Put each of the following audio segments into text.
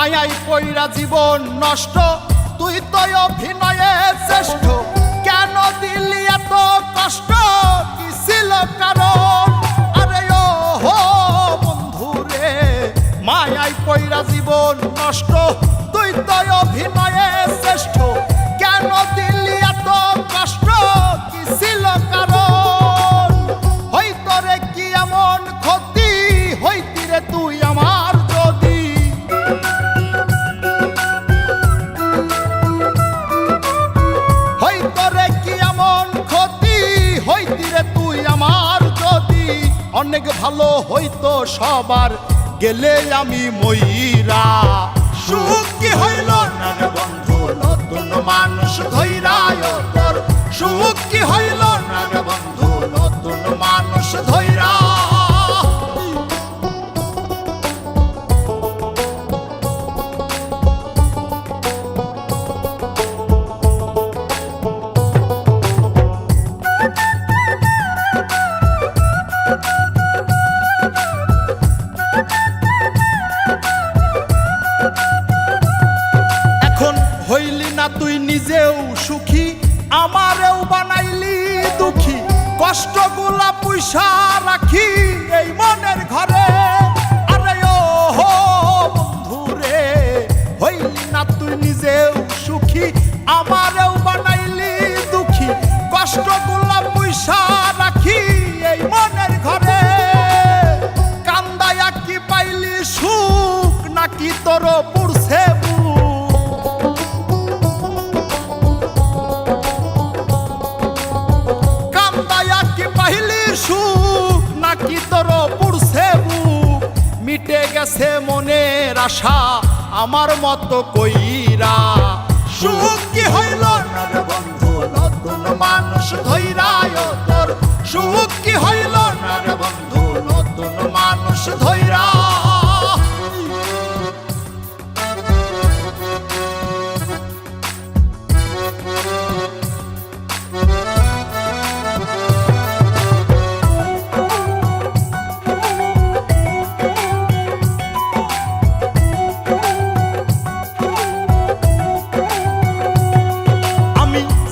মায়াই পইরা জীবন নষ্ট, তুই তো অভিনয়ে শ্রেষ্ঠ। কেন দিলি এত কষ্ট? কি ছিল কারণ? আরে ও হো বন্ধু রে মায়াই পইরা জীবন নষ্ট, তুই তো অভিনয়ে শ্রেষ্ঠ। কেন দিলি এত কষ্ট? অনেক ভালো হইতো সবার গেলে আমি ময়রা না তুই নিজেও সুখী? আমারেও বানাইলি দুঃখী। কষ্টগুলা পয়সা রাখি এই মনের ঘরে। আরে ও হো, বন্ধুরে, হইলি না তুই নিজেও সুখী? আমারেও নাকি তোর পুড়ছে বুক মিটে গেছে মনের আশা, আমার মতো কইরা। সুখ কি হইল? না বন্ধু, নতুন মানুষ ধৈরায়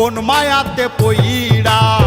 কোন মায়াতে পইরা